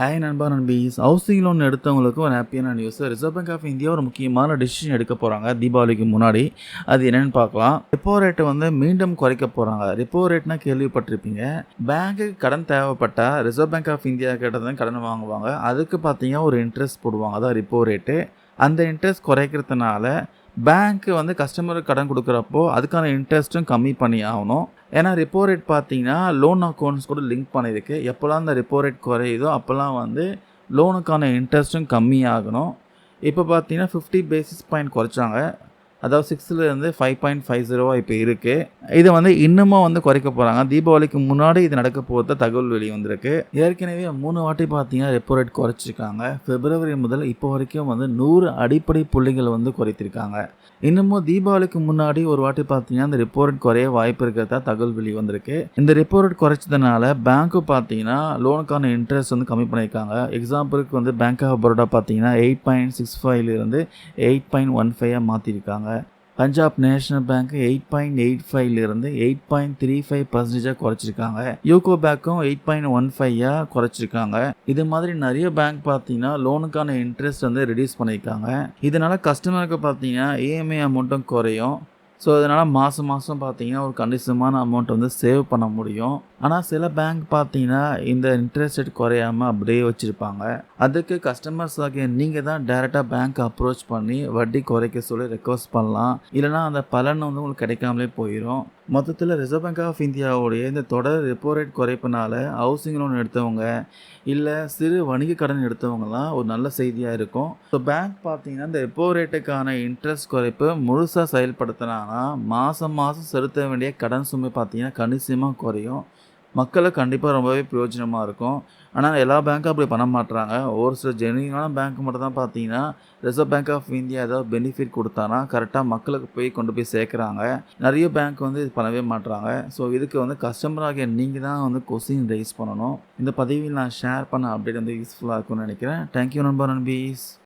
Hi நண்பா நண்பீஸ். Housing loan எடுத்தவங்களுக்கு ஒரு ஹாப்பியான news reserve bank of India ஒரு முக்கியமான டிசிஷன் எடுக்க போகிறாங்க தீபாவளிக்கு முன்னாடி. அது என்னென்னு பார்க்கலாம். ரெப்போ ரேட்டை வந்து மீண்டும் குறைக்க போகிறாங்க ரெப்போ ரேட்னா கேள்விப்பட்டிருப்பீங்க. பேங்க்குக்கு கடன் தேவைப்பட்டால் ரிசர்வ் பேங்க் ஆஃப் இந்தியா கிட்ட தான் கடன் வாங்குவாங்க. அதுக்கு பார்த்தீங்கன்னா ஒரு இன்ட்ரெஸ்ட் போடுவாங்க. அதான் ரெப்போ ரேட்டு அந்த இன்ட்ரெஸ்ட் குறைக்கிறதுனால பேங்க்கு வந்து கஸ்டமருக்கு கடன் கொடுக்குறப்போ அதுக்கான இன்ட்ரெஸ்ட்டும் கம்மி பண்ணி ஆகணும். ஏன்னா ரெப்போ ரேட் பார்த்தீங்கன்னா லோன் அக்கௌண்ட்ஸ் கூட லிங்க் பண்ணியிருக்கு. எப்போல்லாம் அந்த ரெப்போ ரேட் குறையுதோ அப்போல்லாம் வந்து லோனுக்கான இன்ட்ரெஸ்ட்டும் கம்மியாகணும் இப்போ பார்த்தீங்கன்னா ஃபிஃப்டி பேசிஸ் பாயிண்ட் குறைச்சாங்க. அதாவது சிக்ஸ்லேருந்து ஃபைவ் பாயிண்ட் ஃபைவ் ஜீரோவாக இப்போ இருக்குது இதை வந்து இன்னமும் வந்து குறைக்க போகிறாங்க தீபாவளிக்கு முன்னாடி இது நடக்க போகிறத தகவல் வெளியே வந்திருக்கு. ஏற்கனவே மூணு வாட்டி பார்த்தீங்கன்னா ரெப்போ ரேட் குறைச்சிருக்காங்க. பிப்ரவரி முதல் இப்போ வரைக்கும் வந்து நூறு அடிப்படை புள்ளிகள் வந்து குறைத்திருக்காங்க. இன்னமும் தீபாவளிக்கு முன்னாடி ஒரு வாட்டி பார்த்தீங்கன்னா இந்த ரெப்போ ரேட் குறைய வாய்ப்பு இருக்கிறதா தகவல் வெளியே வந்திருக்கு. இந்த ரெப்போ ரேட் குறைச்சதுனால பேங்க்கு பார்த்தீங்கன்னா லோனுக்கான இன்ட்ரெஸ்ட் வந்து கம்மி பண்ணியிருக்காங்க. எக்ஸாம்பிளுக்கு வந்து பேங்க் ஆஃப் பரோடா பார்த்தீங்கன்னா எயிட் பாயிண்ட் சிக்ஸ் ஃபைவ்லேருந்து எயிட் பாயிண்ட் ஒன் ஃபைவாக மாற்றிருக்காங்க Punjab national bank eight point eight ஃபைவ்லேருந்து எயிட் பாயிண்ட் த்ரீ ஃபைவ் பர்சன்டேஜாக குறைச்சிருக்காங்க. யூகோ பேங்க்கும் எயிட் பாயிண்ட் ஒன் ஃபைவாக குறைச்சிருக்காங்க. இது மாதிரி நிறைய பேங்க் பார்த்தீங்கன்னா லோனுக்கான இன்ட்ரெஸ்ட் வந்து ரெடியூஸ் பண்ணியிருக்காங்க. இதனால் கஸ்டமருக்கு பார்த்தீங்கன்னா இஎம்ஐ அமௌண்ட்டும் குறையும். ஸோ அதனால் மாதம் மாதம் பார்த்தீங்கன்னா ஒரு கணிசமான அமௌண்ட் வந்து சேவ் பண்ண முடியும். ஆனால் சில பேங்க் பார்த்தீங்கன்னா இந்த இன்ட்ரெஸ்ட் ரேட் குறையாமல் அப்படியே வச்சுருப்பாங்க. அதுக்கு கஸ்டமர்ஸ் ஆகிய நீங்கள் தான் டேரெக்டாக பேங்க் அப்ரோச் பண்ணி வட்டி குறைக்க சொல்லி ரெக்வஸ்ட் பண்ணலாம். இல்லைனா அந்த பலன் வந்து உங்களுக்கு கிடைக்காமலே போயிடும் மொத்தத்தில் ரிசர்வ் பேங்க் ஆஃப் இந்தியாவுடைய இந்த தொடர் ரெப்போ ரேட் குறைப்பினால ஹவுசிங் லோன் எடுத்தவங்க இல்லை சிறு வணிக கடன் எடுத்தவங்கலாம் ஒரு நல்ல செய்தியாக இருக்கும். ஸோ பேங்க் பார்த்தீங்கன்னா இந்த ரெப்போ ரேட்டுக்கான இன்ட்ரெஸ்ட் குறைப்பு முழுசாக செயல்படுத்தினாங்கன்னா மாதம் மாதம் செலுத்த வேண்டிய கடன் சுமை பார்த்தீங்கன்னா கணிசமாக குறையும். மக்களுக்கு கண்டிப்பாக ரொம்பவே பிரயோஜனமாக இருக்கும். ஆனால் எல்லா பேங்க்கும் அப்படி பண்ண மாட்டுறாங்க ஒரு சில ஜெனியூனான பேங்க் மட்டும் தான் பார்த்தீங்கன்னா ரிசர்வ் பேங்க் ஆஃப் இந்தியா ஏதாவது பெனிஃபிட் கொடுத்தானா கரெக்டாக மக்களுக்கு போய் கொண்டு போய் சேர்க்குறாங்க. நிறைய பேங்க் வந்து இது பண்ணவே மாட்டுறாங்க ஸோ இதுக்கு வந்து கஸ்டமராகிய நீங்கள் தான் வந்து கொஸ்டின் ரைஸ் பண்ணணும். இந்த பதிவில் நான் ஷேர் பண்ண அப்டேட் வந்து யூஸ்ஃபுல்லாக இருக்கும்னு நினைக்கிறேன். தேங்க்யூ நண்பர் நண்பீஸ்.